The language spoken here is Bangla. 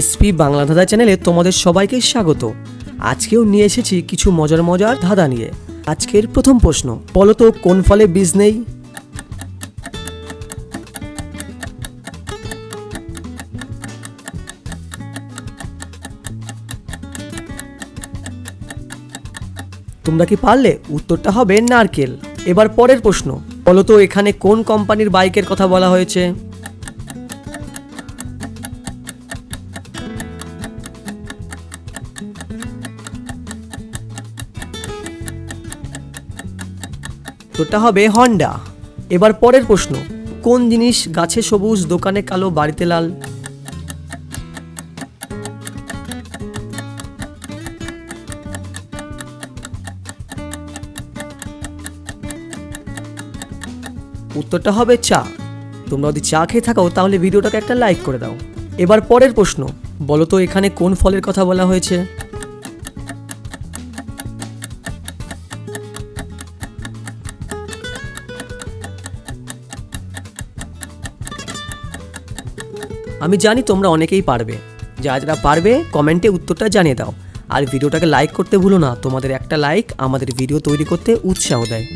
এসপি বাংলা ধাঁধা চ্যানেলে তোমাদের সবাইকে স্বাগত। আজকেও নিয়ে এসেছি কিছু মজার মজার ধাঁধা নিয়ে। আজকের প্রথম প্রশ্ন, বলো তো কোন ফলে বীজ নেই? তোমরা কি পারলে? উত্তরটা হবে নারকেল। এবার পরের প্রশ্ন, বলো তো এখানে কোন কোম্পানির বাইকের কথা বলা হয়েছে? উত্তরটা হবে হন্ডা। এবার পরের প্রশ্ন, কোন জিনিস গাছে সবুজ, দোকানে কালো, বাড়িতে লাল? উত্তরটা হবে চা। তোমরা যদি চা খেয়ে থাকো, তাহলে ভিডিওটাকে একটা লাইক করে দাও। এবার পরের প্রশ্ন, বলো তো এখানে কোন ফলের কথা বলা হয়েছে? আমি জানি তোমরা অনেকেই পারবে। যা যারা পারবে, কমেন্টে উত্তরটা জানিয়ে দাও। আর ভিডিওটাকে লাইক করতে ভুলো না, তোমাদের একটা লাইক আমাদের ভিডিও তৈরি করতে উৎসাহ দেয়।